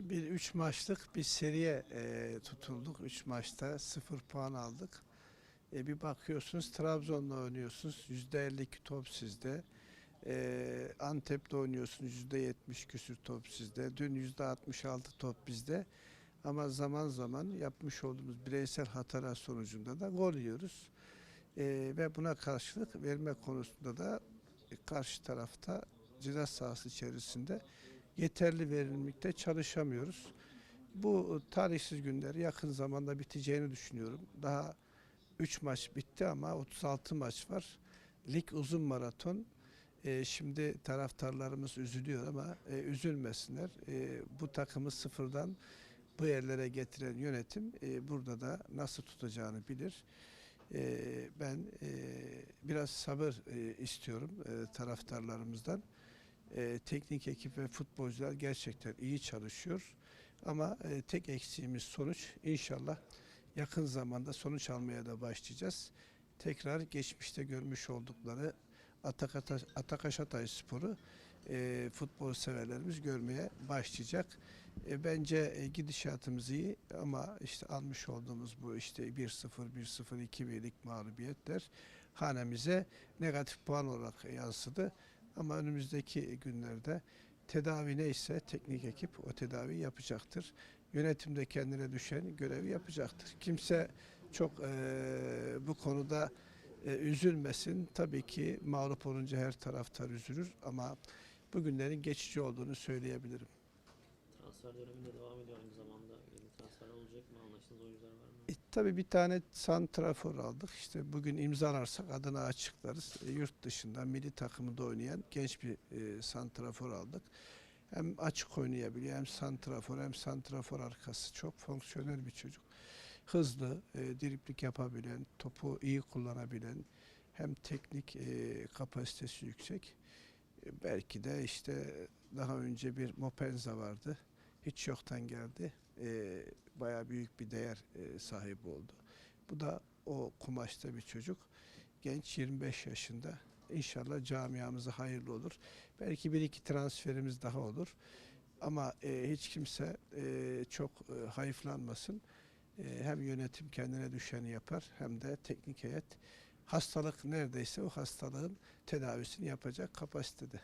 Bir üç maçlık bir seriye e, tutulduk. Üç maçta sıfır puan aldık. E, bir bakıyorsunuz Trabzon'la oynuyorsunuz. Yüzde 52 top sizde. E, Antep'te oynuyorsunuz. Yüzde 70 küsür top sizde. Dün yüzde 66 top bizde. Ama zaman zaman yapmış olduğumuz bireysel hatalar sonucunda da gol yiyoruz. E, ve buna karşılık verme konusunda da e, karşı tarafta ceza sahası içerisinde yeterli verimlilikte çalışamıyoruz. Bu tarihsiz günler yakın zamanda biteceğini düşünüyorum. Daha 3 maç bitti ama 36 maç var. Lig uzun maraton. Ee, şimdi taraftarlarımız üzülüyor ama e, üzülmesinler. E, bu takımı sıfırdan bu yerlere getiren yönetim e, burada da nasıl tutacağını bilir. E, ben e, biraz sabır e, istiyorum e, taraftarlarımızdan. E, teknik ekip ve futbolcular gerçekten iyi çalışıyor. Ama e, tek eksiğimiz sonuç. İnşallah yakın zamanda sonuç almaya da başlayacağız. Tekrar geçmişte görmüş oldukları Atak, Ata- Atakaş Hatay Sporu e, futbol severlerimiz görmeye başlayacak. E, bence e, gidişatımız iyi ama işte almış olduğumuz bu işte 1-0, 1-0, 2 birlik mağlubiyetler hanemize negatif puan olarak yansıdı. Ama önümüzdeki günlerde tedavi neyse teknik ekip o tedavi yapacaktır. Yönetim de kendine düşen görevi yapacaktır. Kimse çok eee, bu konuda eee, üzülmesin. Tabii ki mağlup olunca her taraftar üzülür ama bugünlerin geçici olduğunu söyleyebilirim. Transfer döneminde devam ediyor aynı zamanda. Yeni transfer olacak mı? Anlaştığınız oyuncular var mı? E, tabii bir tane santrafor aldık. İşte bugün imzalarsak adını açıklarız. E, yurt dışında milli takımında oynayan genç bir e, santrafor aldık. Hem açık oynayabiliyor hem santrafor hem santrafor arkası çok fonksiyonel bir çocuk. Hızlı, e, driplik yapabilen, topu iyi kullanabilen, hem teknik e, kapasitesi yüksek. E, belki de işte daha önce bir Mopenza vardı. Hiç yoktan geldi. E, bayağı büyük bir değer e, sahibi oldu. Bu da o kumaşta bir çocuk. Genç 25 yaşında. İnşallah camiamıza hayırlı olur. Belki bir iki transferimiz daha olur. Ama e, hiç kimse e, çok e, hayıflanmasın. E, hem yönetim kendine düşeni yapar hem de teknik heyet hastalık neredeyse o hastalığın tedavisini yapacak kapasitede.